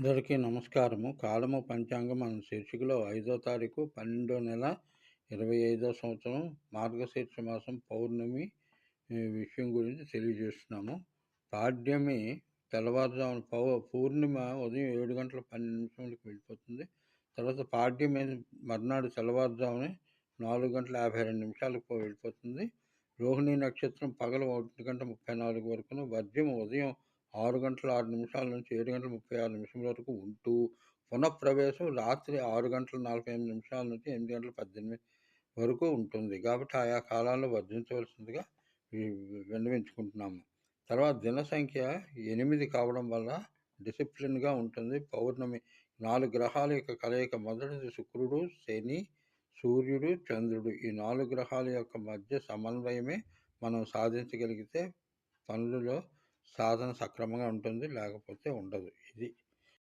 అందరికీ నమస్కారము. కాలము పంచాంగం అనే శీర్షికలో ఐదో తారీఖు పన్నెండో నెల ఇరవై ఐదో సంవత్సరం మార్గశీర్ష మాసం పౌర్ణమి విషయం గురించి తెలియజేస్తున్నాము. పాడ్యమి తెల్లవారుజామున పౌ పూర్ణిమ ఉదయం ఏడు గంటల పన్నెండు నిమిషములకు వెళ్ళిపోతుంది. తర్వాత పాడ్యమి మర్నాడు తెల్లవారుజామునే నాలుగు గంటల యాభై రెండు నిమిషాలకు వెళ్ళిపోతుంది. రోహిణి నక్షత్రం పగలు ఒకటి గంట ముప్పై నాలుగు వరకును వర్జం ఉదయం ఆరు గంటల ఆరు నిమిషాల నుంచి ఏడు గంటల ముప్పై ఆరు నిమిషాల వరకు ఉంటూ పునఃప్రవేశం రాత్రి ఆరు గంటల నలభై ఎనిమిది నిమిషాల నుంచి ఎనిమిది గంటల పద్దెనిమిది వరకు ఉంటుంది. కాబట్టి ఆయా కాలాల్లో వర్ధించవలసిందిగా విన్నవించుకుంటున్నాము. తర్వాత దిన సంఖ్య ఎనిమిది కావడం వల్ల డిసిప్లిన్గా ఉంటుంది. పౌర్ణమి నాలుగు గ్రహాల యొక్క కలయిక మొదటిది శుక్రుడు శని సూర్యుడు చంద్రుడు. ఈ నాలుగు గ్రహాల యొక్క మధ్య సమన్వయమే మనం సాధించగలిగితే పనులలో సాధన సక్రమంగా ఉంటుంది లేకపోతే ఉండదు. ఇది